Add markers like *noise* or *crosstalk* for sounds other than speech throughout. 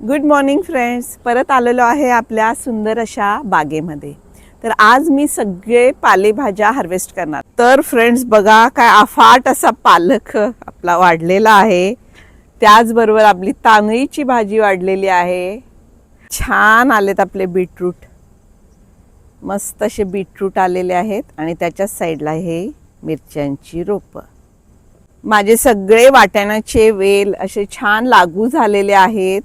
Good morning friends परत आलेलो आहे आपल्या सुंदर अशा बागेमध्ये. तर आज मी सगळे पालेभाज्या हार्वेस्ट करणार. तर फ्रेंड्स बघा काय अफाट असा पालक आपला वाढलेला आहे. त्याचबरोबर आपली तांदळीची भाजी वाढलेली आहे. छान आलेत आपले बीटरूट मस्त असे बीटरूट आलेले आहेत आणि त्याच्याच साईडला हे मिरच्यांची रोपं. माझे सगळे वाटाण्याचे वेल असे छान लागू झालेले आहेत.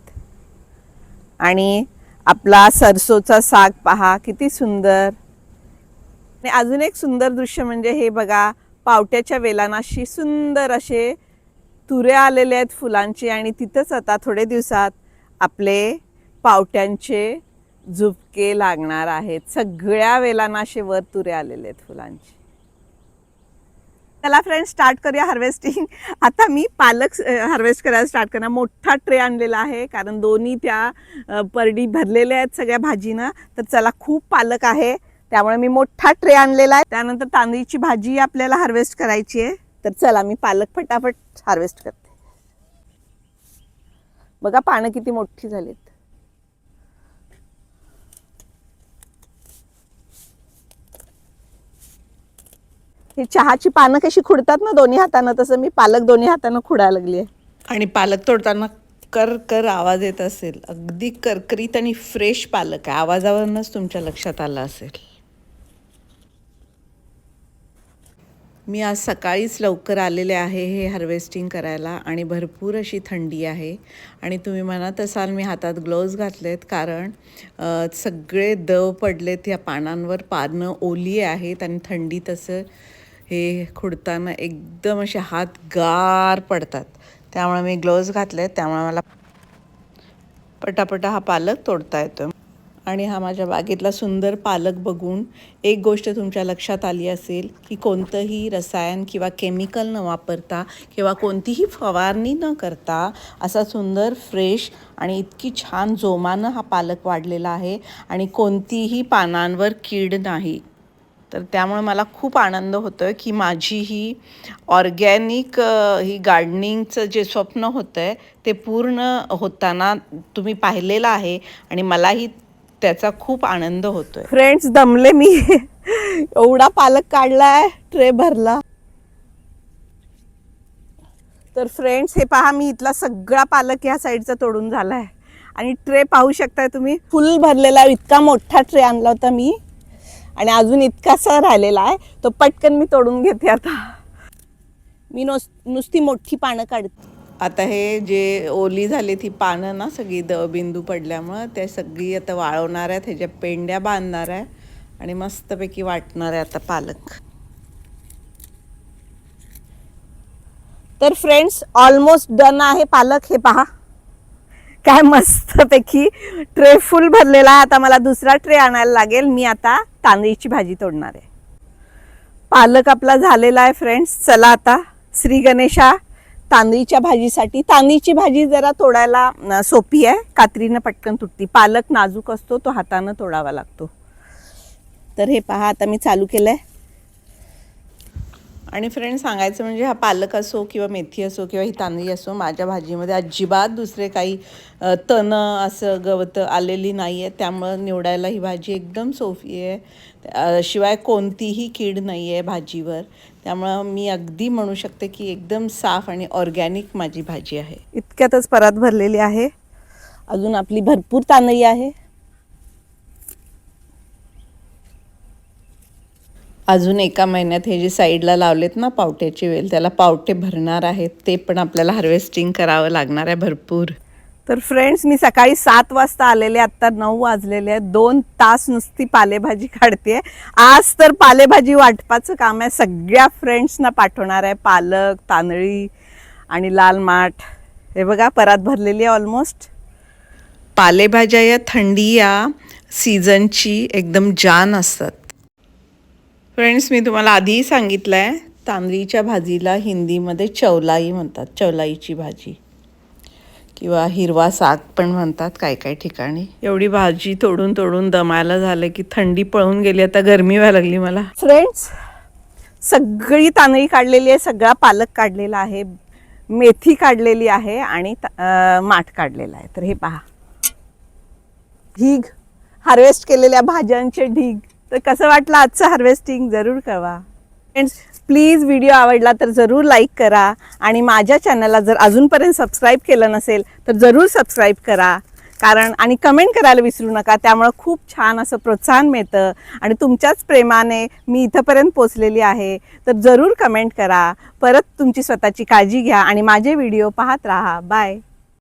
आणि आपला सरसोचा साग पहा किती सुंदर. आणि अजून एक सुंदर दृश्य म्हणजे हे बघा पावट्याच्या वेलानाशी सुंदर असे तुरे आलेले आहेत फुलांचे आणि तिथंच आता थोडे दिवसात आपले पावट्यांचे झुपके लागणार आहेत. सगळ्या वेलांना असे वर तुरे आलेले आहेत फुलांचे. चला फ्रेंड स्टार्ट करूया हार्वेस्टिंग *laughs* आता मी पालक हार्वेस्ट करायला स्टार्ट करणार. मोठा ट्रे आणलेला आहे कारण दोन्ही त्या परडी भरलेल्या आहेत सगळ्या भाजीनं. तर चला खूप पालक आहे. त्यामुळे मी मोठा ट्रे आणलेला आहे. त्यानंतर तांदळीची भाजी आपल्याला हार्वेस्ट करायची आहे. तर चला मी पालक फटाफट हार्वेस्ट करते. बघा पानं किती मोठी झालीत. ही चहाची पानं कशी खुडतात ना दोन्ही हातानं तसं मी पालक दोन्ही हातानं खुडायला लागली आहे. आणि पालक तोडताना कर कर आवाज येत असेल. अगदी करकरीत आणि फ्रेश पालक आहे. आवाजावरूनच तुमच्या लक्षात आलं असेल. मी आज सकाळीच लवकर आलेले आहे हे हार्वेस्टिंग करायला आणि भरपूर अशी थंडी आहे. आणि तुम्ही म्हणत असाल मी हातात ग्लोव्ज घातलेत कारण सगळे दव पडलेत या पानांवर. पानं ओली आहेत आणि थंडी तसं हे खुडताना एकदम असे हात गार पडतात. त्यामुळे मी ग्लोव्ज घातले त्यामुळे मला पटापटा हा पालक तोडता येतो आणि हा माझ्या बागेतला सुंदर पालक बघून एक गोष्ट तुमच्या लक्षात आली असेल की कोणतंही रसायन किंवा केमिकल न वापरता किंवा कोणतीही फवारणी न करता असा सुंदर फ्रेश आणि इतकी छान जोमानं हा पालक वाढलेला आहे आणि कोणतीही पानांवर कीड नाही. तर त्यामुळे मला खूप आनंद होतो आहे की माझी ही ऑर्गॅनिक ही गार्डनिंगचं जे स्वप्न होतं आहे ते पूर्ण होताना तुम्ही पाहिलेलं आहे आणि मलाही त्याचा खूप आनंद होतो आहे फ्रेंड्स दमले मी. एवढा पालक काढला आहे ट्रे भरला. तर फ्रेंड्स हे पहा मी इथला सगळा पालक ह्या साईडचा तोडून झालाय. आणि ट्रे पाहू शकताय तुम्ही फुल भरलेला इतका मोठा ट्रे आणला होता मी. आणि अजून इतकासा राहिलेला आहे तो पटकन मी तोडून घेते आता. मी नुस नुसती मोठी पानं काढते. आता हे जे ओली झाली ती पानं ना सगळी दबिंदू पडल्यामुळं त्या सगळी आता वाळवणार आहेत ह्याच्या पेंड्या बांधणार आहे आणि मस्तपैकी वाटणार आहे आता पालक. तर फ्रेंड्स ऑलमोस्ट डन आहे पालक हे पहा. काय मस्तपैकी ट्रे फुल भरलेला आहे. आता मला दुसरा ट्रे आणायला लागेल. मी आता तांदळीची भाजी तोडणार आहे. पालक आपला झालेला आहे फ्रेंड्स चला आता श्री गणेशा तांदळीच्या भाजीसाठी. तांदळीची भाजी जरा तोडायला सोपी आहे. कात्रीनं पटकन तुटती. पालक नाजूक असतो तो हातानं तोडावा लागतो. तर हे पहा आता मी चालू केलं आहे आणि फ्रेंड सांगायचं म्हणजे हा पालक असो किंवा मेथी असो किंवा ही तांदळी असो माझ्या भाजीमध्ये अजिबात दुसरे काही तण तणं असं गवत आलेली नाही आहे त्यामुळं निवडायला ही भाजी एकदम सोपी आहे. शिवाय कोणतीही कीड नाही आहे भाजीवर. त्यामुळं मी अगदी म्हणू शकते की एकदम साफ आणि ऑर्गॅनिक माझी भाजी आहे. इतक्यातच परात भरलेली आहे. अजून आपली भरपूर तांदळी आहे. अजून एका महिन्यात हे जे साईडला लावलेत ना पावट्याचे वेल त्याला पावटे भरणार आहेत ते पण आपल्याला हार्वेस्टिंग करावं लागणार आहे भरपूर. तर फ्रेंड्स मी सकाळी सात वाजता आलेले आत्ता नऊ वाजलेले आहेत. दोन तास नुसती पालेभाजी काढते आज तर पालेभाजी वाटपाचं काम आहे. सगळ्या फ्रेंड्सना पाठवणार आहे. पालक तांदळी आणि लाल माठ. हे बघा परात भरलेली आहे ऑलमोस्ट पालेभाज्या या थंडी या सीझनची एकदम जान असतात. फ्रेंड्स मी तुम्हाला आधीही सांगितलं आहे तांदळीच्या भाजीला हिंदीमध्ये चवलाई म्हणतात चवलाईची भाजी. किंवा हिरवा साग पण म्हणतात काय काय ठिकाणी. एवढी भाजी तोडून तोडून दमायला झालं की थंडी पळून गेली आता गरमी व्हायला लागली मला. फ्रेंड्स सगळी तांदळी काढलेली आहे सगळा पालक काढलेला आहे मेथी काढलेली आहे आणि माठ काढलेला आहे. तर हे पहा. ढीग हार्वेस्ट केलेल्या भाज्यांचे ढीग. तर कसं वाटलं आजचं हार्वेस्टिंग जरूर कळवा. फ्रेंड्स प्लीज व्हिडिओ आवडला तर जरूर लाईक करा आणि माझ्या चॅनलला जर अजूनपर्यंत सबस्क्राईब केलं नसेल तर जरूर सबस्क्राईब करा. कारण आणि कमेंट करायला विसरू नका त्यामुळं खूप छान असं प्रोत्साहन मिळतं. आणि तुमच्याच प्रेमाने मी इथंपर्यंत पोचलेली आहे तर जरूर कमेंट करा. परत तुमची स्वतःची काळजी घ्या आणि माझे व्हिडिओ पाहत राहा. बाय